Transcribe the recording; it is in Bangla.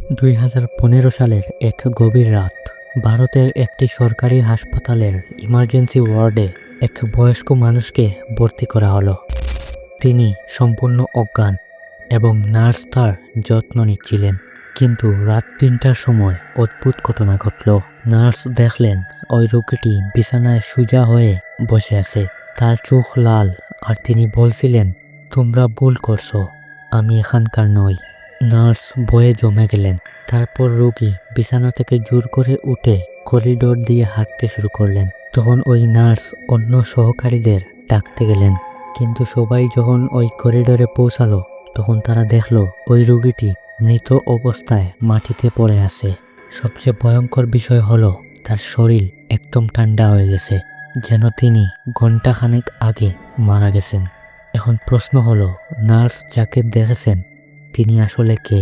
দুই হাজার পনেরো সালের এক গভীর রাত, ভারতের একটি সরকারি হাসপাতালের ইমার্জেন্সি ওয়ার্ডে এক বয়স্ক মানুষকে ভর্তি করা হলো। তিনি সম্পূর্ণ অজ্ঞান এবং নার্স তার যত্ন নিচ্ছিলেন। কিন্তু রাত তিনটার সময় অদ্ভুত ঘটনা ঘটল। নার্স দেখলেন ওই রোগীটি বিছানায় সোজা হয়ে বসে আছে। তার চোখ লাল আর তিনি বলছিলেন, তোমরা ভুল করছ, আমি এখানকার নই। নার্স বয়ে জমে গেলেন। তারপর রোগী বিছানা থেকে জোর করে উঠে করিডোর দিয়ে হাঁটতে শুরু করলেন। তখন ওই নার্স অন্য সহকারীদের ডাকতে গেলেন। কিন্তু সবাই যখন ওই করিডোরে পৌঁছালো, তখন তারা দেখল ওই রোগীটি মৃত অবস্থায় মাটিতে পড়ে আছে। সবচেয়ে ভয়ঙ্কর বিষয় হলো, তার শরীর একদম ঠান্ডা হয়ে গেছে, যেন তিনি ঘন্টাখানেক আগে মারা গেছেন। এখন প্রশ্ন হলো, নার্স যাকে দেখেছেন তিনি আসলে কে?